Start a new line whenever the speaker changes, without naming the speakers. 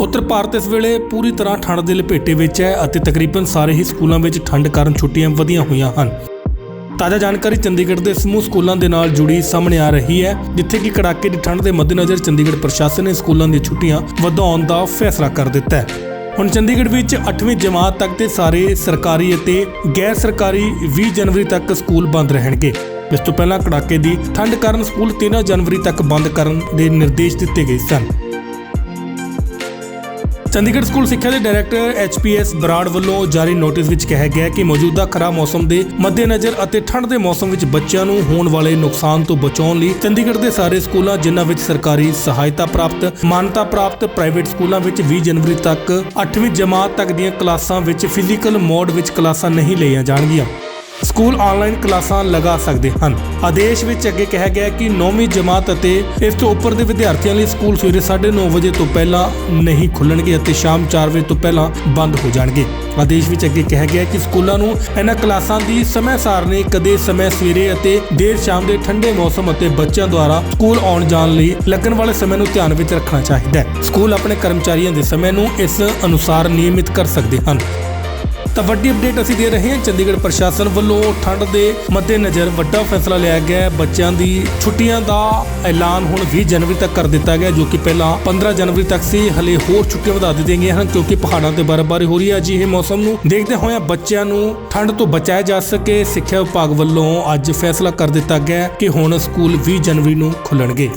ਉੱਤਰ ਭਾਰਤ ਇਸ ਵੇਲੇ ਪੂਰੀ ਤਰ੍ਹਾਂ ਠੰਡ ਦੇ ਲਪੇਟੇ ਵਿੱਚ ਹੈ ਅਤੇ ਤਕਰੀਬਨ ਸਾਰੇ ਹੀ ਸਕੂਲਾਂ ਵਿੱਚ ਠੰਡ ਕਾਰਨ ਛੁੱਟੀਆਂ ਵਧੀਆਂ ਹੋਈਆਂ ਹਨ। ਤਾਜ਼ਾ ਜਾਣਕਾਰੀ ਚੰਡੀਗੜ੍ਹ ਦੇ ਸਮੂਹ ਸਕੂਲਾਂ ਦੇ ਨਾਲ ਜੁੜੀ ਸਾਹਮਣੇ ਆ ਰਹੀ ਹੈ, ਜਿੱਥੇ ਕਿ ਕੜਾਕੇ ਦੀ ਠੰਡ ਦੇ ਮੱਦੇਨਜ਼ਰ ਚੰਡੀਗੜ੍ਹ ਪ੍ਰਸ਼ਾਸਨ ਨੇ ਸਕੂਲਾਂ ਦੀਆਂ ਛੁੱਟੀਆਂ ਵਧਾਉਣ ਦਾ ਫੈਸਲਾ ਕਰ ਦਿੱਤਾ ਹੈ। ਹੁਣ ਚੰਡੀਗੜ੍ਹ ਵਿੱਚ 8ਵੀਂ ਜਮਾਤ ਤੱਕ ਦੇ ਸਾਰੇ ਸਰਕਾਰੀ ਅਤੇ ਗੈਰ ਸਰਕਾਰੀ 20 ਜਨਵਰੀ ਤੱਕ ਸਕੂਲ ਬੰਦ ਰਹਿਣਗੇ। ਇਸ ਤੋਂ ਪਹਿਲਾਂ ਕੜਾਕੇ ਦੀ ਠੰਡ ਕਾਰਨ ਸਕੂਲ 13 ਜਨਵਰੀ ਤੱਕ ਬੰਦ ਕਰਨ ਦੇ ਨਿਰਦੇਸ਼ ਦਿੱਤੇ ਗਏ ਸਨ। ਚੰਡੀਗੜ੍ਹ ਸਕੂਲ ਸਿੱਖਿਆ ਦੇ ਡਾਇਰੈਕਟਰ ਐਚਪੀਐਸ ਬਰਾੜ ਵੱਲੋਂ ਜਾਰੀ ਨੋਟਿਸ ਵਿੱਚ ਕਿਹਾ ਗਿਆ ਕਿ ਮੌਜੂਦਾ ਖਰਾਬ ਮੌਸਮ ਦੇ ਮੱਦੇਨਜ਼ਰ ਅਤੇ ਠੰਡ ਦੇ ਮੌਸਮ ਵਿੱਚ ਬੱਚਿਆਂ ਨੂੰ ਹੋਣ ਵਾਲੇ ਨੁਕਸਾਨ ਤੋਂ ਬਚਾਉਣ ਲਈ ਚੰਡੀਗੜ੍ਹ ਦੇ ਸਾਰੇ ਸਕੂਲਾਂ, ਜਿਨ੍ਹਾਂ ਵਿੱਚ ਸਰਕਾਰੀ ਸਹਾਇਤਾ ਪ੍ਰਾਪਤ, ਮਾਨਤਾ ਪ੍ਰਾਪਤ, ਪ੍ਰਾਈਵੇਟ ਸਕੂਲਾਂ ਵਿੱਚ 20 ਜਨਵਰੀ ਤੱਕ 8ਵੀਂ ਜਮਾਤ ਤੱਕ ਦੀਆਂ ਕਲਾਸਾਂ ਵਿੱਚ ਫਿਜ਼ੀਕਲ ਮੋਡ ਵਿੱਚ ਕਲਾਸਾਂ ਨਹੀਂ ਲਈਆਂ ਜਾਣਗੀਆਂ। ਸਕੂਲ ਆਨਲਾਈਨ ਕਲਾਸਾਂ ਲਗਾ ਸਕਦੇ ਹਨ। ਆਦੇਸ਼ ਵਿੱਚ ਅੱਗੇ ਕਿਹਾ ਗਿਆ ਕਿ 9ਵੀਂ ਜਮਾਤ ਅਤੇ ਇਸ ਤੋਂ ਉੱਪਰ ਦੇ ਵਿਦਿਆਰਥੀਆਂ ਲਈ ਸਕੂਲ ਸਵੇਰੇ 9:30 ਵਜੇ ਤੋਂ ਪਹਿਲਾਂ ਨਹੀਂ ਖੁੱਲਣਗੇ ਅਤੇ ਸ਼ਾਮ 4 ਵਜੇ ਤੋਂ ਪਹਿਲਾਂ ਬੰਦ ਹੋ ਜਾਣਗੇ। ਆਦੇਸ਼ ਵਿੱਚ ਅੱਗੇ ਕਿਹਾ ਗਿਆ ਕਿ ਸਕੂਲਾਂ ਨੂੰ ਇਹਨਾਂ ਕਲਾਸਾਂ ਦੀ ਸਮੇਂ ਸਾਰਣੀ ਕਦੇ ਸਮੇਂ ਸਵੇਰੇ ਅਤੇ ਦੇਰ ਸ਼ਾਮ ਦੇ ਠੰਡੇ ਮੌਸਮ ਅਤੇ ਬੱਚਿਆਂ ਦੁਆਰਾ ਸਕੂਲ ਆਉਣ ਜਾਣ ਲਈ ਲੱਗਣ ਵਾਲੇ ਸਮੇਂ ਨੂੰ ਧਿਆਨ ਵਿੱਚ ਰੱਖਣਾ ਚਾਹੀਦਾ ਹੈ। ਸਕੂਲ ਆਪਣੇ ਕਰਮਚਾਰੀਆਂ ਦੇ ਸਮੇਂ ਨੂੰ ਇਸ ਅਨੁਸਾਰ ਨਿਯਮਿਤ ਕਰ ਸਕਦੇ ਹਨ। ਤਾਂ ਵੱਡੀ ਅਪਡੇਟ ਅਸੀਂ ਦੇ ਰਹੇ ਹਾਂ। ਚੰਡੀਗੜ੍ਹ ਪ੍ਰਸ਼ਾਸਨ ਵੱਲੋਂ ਠੰਡ ਦੇ ਮੱਦੇਨਜ਼ਰ ਵੱਡਾ ਫੈਸਲਾ ਲਿਆ ਗਿਆ ਹੈ। ਬੱਚਿਆਂ ਦੀ ਛੁੱਟੀਆਂ ਦਾ ਐਲਾਨ ਹੁਣ 20 ਜਨਵਰੀ ਤੱਕ ਕਰ ਦਿੱਤਾ ਗਿਆ, ਜੋ ਕਿ ਪਹਿਲਾਂ 15 ਜਨਵਰੀ ਤੱਕ ਸੀ। ਹਲੇ ਹੋਰ ਛੁੱਟੀਆਂ ਵਧਾ ਦਿੱਤੀਆਂ ਗਈਆਂ ਹਨ, ਕਿਉਂਕਿ ਪਹਾੜਾਂ ਤੇ ਬਰਫ਼ਬਾਰੀ ਹੋ ਰਹੀ ਹੈ। ਅਜਿਹੇ ਮੌਸਮ ਨੂੰ ਦੇਖਦੇ ਹੋਏ ਬੱਚਿਆਂ ਨੂੰ ਠੰਡ ਤੋਂ ਬਚਾਇਆ ਜਾ ਸਕੇ। ਸਿੱਖਿਆ ਵਿਭਾਗ ਵੱਲੋਂ ਅੱਜ ਫੈਸਲਾ ਕਰ ਦਿੱਤਾ ਗਿਆ ਕਿ ਹੁਣ ਸਕੂਲ 20 ਜਨਵਰੀ ਨੂੰ ਖੁੱਲਣਗੇ।